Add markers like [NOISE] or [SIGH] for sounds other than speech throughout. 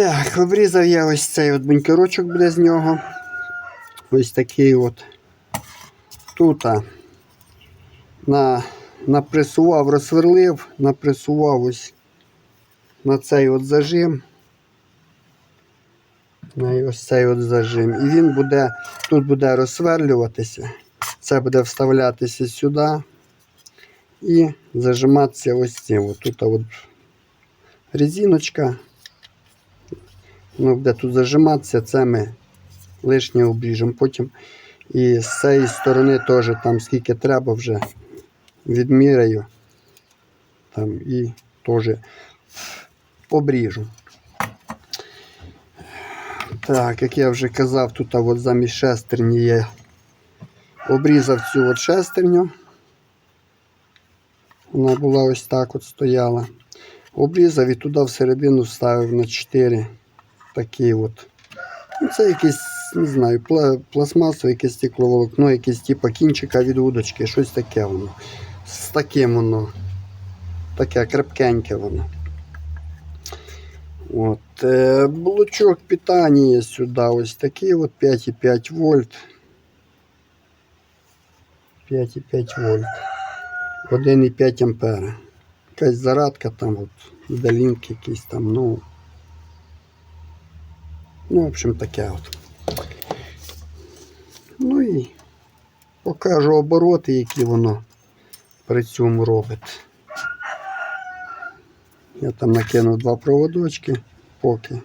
Так, обрізав я ось цей от бункерочок буде з нього. Ось такий от. Тут на, напресував, розсверлив, напресував ось на цей от зажим. На ось цей от зажим. І він буде, тут буде розсверлюватися. Це буде вставлятися сюди і зажиматися ось цим. Тут от резиночка. Воно буде тут зажиматися, це ми лишнє обріжемо потім. І з цієї сторони теж там скільки треба вже відміряю. Там і теж обріжу. Так, як я вже казав, тут от замість шестерні я обрізав цю от шестерню. Вона була ось так от стояла. Обрізав і туди всередину вставив на 4 такі от. Ну, це якийсь, не знаю, пла- пластмасове якесь стекловолокно, якесь типу кінчика від удочки, щось таке воно. З таким воно. Таке крепкеньке воно. От, е, блочок питання сюди. Ось такий от 5,5 вольт. 5,5 вольт. 1,5 ампера. Якась зарадка там, от, далінки якісь там, ну. Ну, в общем, таке от. Ну і покажу обороти, які воно при цьому робить. Я там накинув два проводочки поки.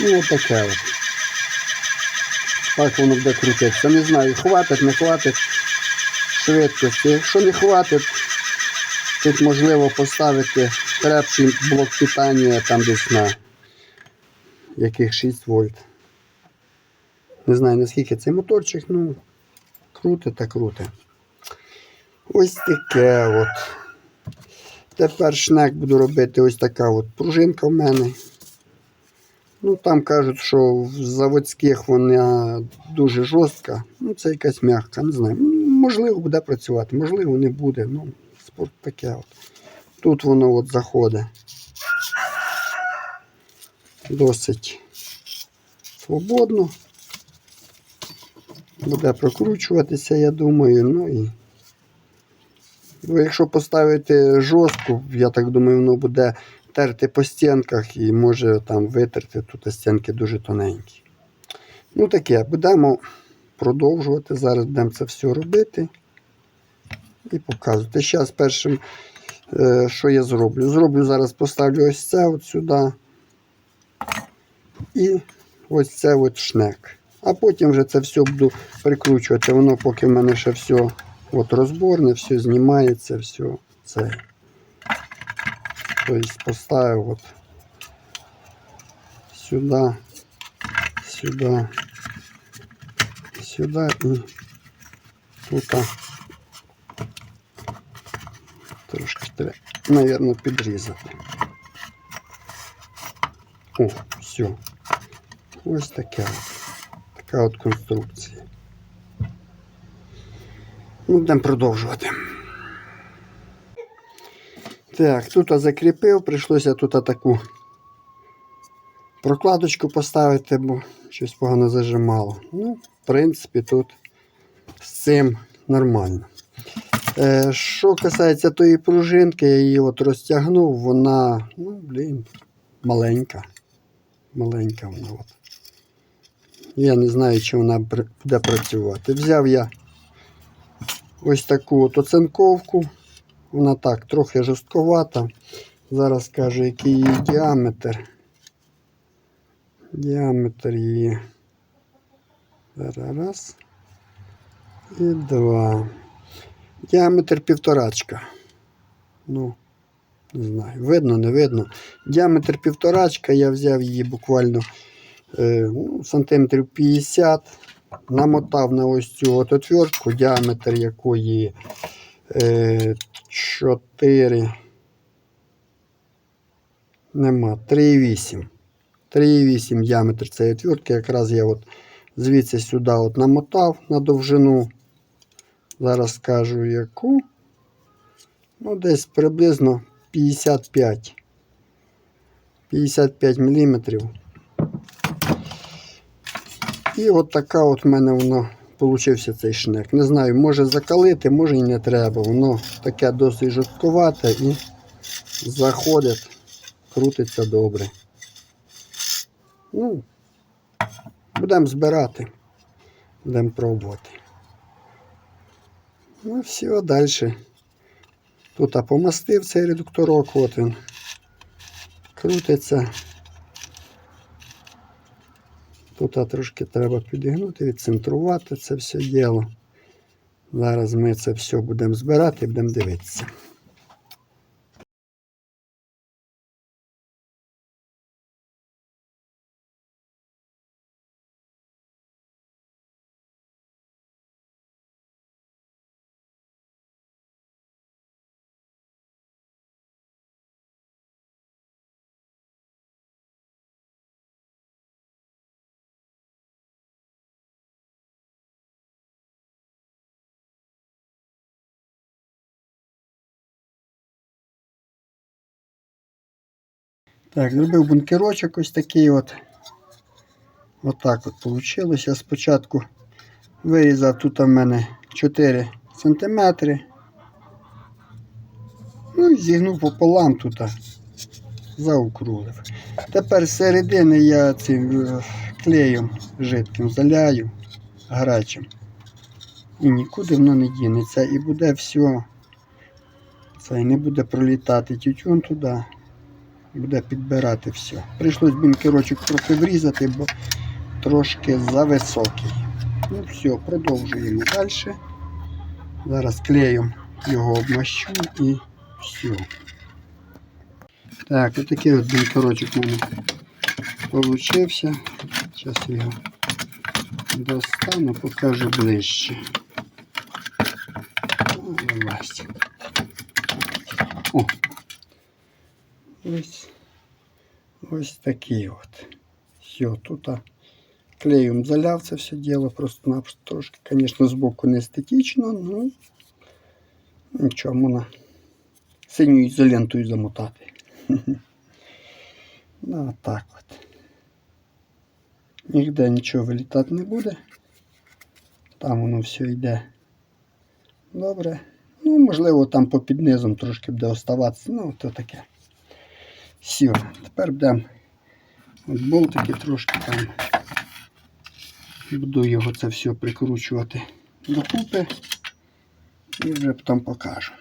Ну, отаке от. Так воно буде крутитися. Не знаю, хватить, не хватить швидкості. Якщо не хватить, тут можливо поставити крепший блок питання там десь на яких 6 вольт. Не знаю наскільки цей моторчик, ну круте та круте. Ось таке от. Тепер шнек буду робити ось така от пружинка в мене. Ну, там кажуть, що в заводських вона дуже жорстка. Ну, це якась м'яка, не знаю. Можливо, буде працювати, можливо, не буде. Ну, спорт таке от. Тут воно от заходить. Досить свободно. Буде прокручуватися, я думаю. Ну і Ну, якщо поставити жорстку, я так думаю, воно буде терти по стінках і може там витерти тут стінки дуже тоненькі. Ну таке, будемо продовжувати. Зараз будемо це все робити і показувати. Зараз першим, е, що я зроблю? Зроблю зараз, поставлю ось це от сюди. І ось це от шнек. А потім вже це все буду прикручувати. Воно поки в мене ще все от розборне, все знімається, все це. Тобто поставив от сюди, сюди, сюди і тут трошки треба, підрізати. О, все. Ось таке. Така от конструкція. Ну, Будемо продовжувати. Так, тут я закріпив, прийшлося тут таку прокладочку поставити, бо щось погано зажимало. Ну, в принципі, тут з цим нормально. Е, що касається тої пружинки, я її от розтягнув, вона, ну, блін, маленька. Маленька вона. От. Я не знаю, чи вона буде працювати. Взяв я ось таку от оцинковку. Вона так, трохи жорстковата. Зараз скажу, який її діаметр. Діаметр її. Зараз раз. І два. Діаметр півторачка. Ну, не знаю, видно, не видно. Діаметр півторачка, я взяв її буквально е, ну, сантиметрів 50. Намотав на ось цю от отвертку, діаметр якої е, 4. Нема. 3,8. 3,8 діаметр цієї отвертки. Якраз я от звідси сюди от намотав на довжину. Зараз скажу яку. Ну, десь приблизно 55. 55 мм. І от така от в мене воно получився цей шнек. Не знаю, може закалити, може і не треба. Воно таке досить жорстковате і заходить, крутиться добре. Ну, будемо збирати, будемо пробувати. Ну, все, далі. Тут я помастив цей редукторок, от він крутиться. Тут а, трошки треба підігнути, відцентрувати це все діло. Зараз ми це все будемо збирати і будемо дивитися. Так, зробив бункерочок ось такий от. Отак от вийшло. Я спочатку вирізав тут у мене 4 см. Ну і зігнув пополам тут. Заокруглив. Тепер з середини я цим е, клеєм жидким заляю гарячим. І нікуди воно не дінеться. І буде все. Це не буде пролітати тютюн туди буде підбирати все. Прийшлось бінкерочок трохи врізати, бо трошки зависокий. Ну все, продовжуємо далі. Зараз клеєм його обмащу і все. Так, отакий от бінкерочок у мене получився. Зараз його достану, покажу ближче. О, Ось ось такий от. Все, тут а, клеєм заляв це все діло, просто напросто трошки, звісно, збоку не естетично, ну нічого можна синьою ізолентою замотати. [LAUGHS] Ну, так от. Ніде нічого вилітати не буде. Там воно все йде добре. Ну, можливо, там по під низом трошки буде оставатися. Ну, то таке. Все, тепер будемо болтики трошки там. Буду його це все прикручувати докупи і вже потім покажу.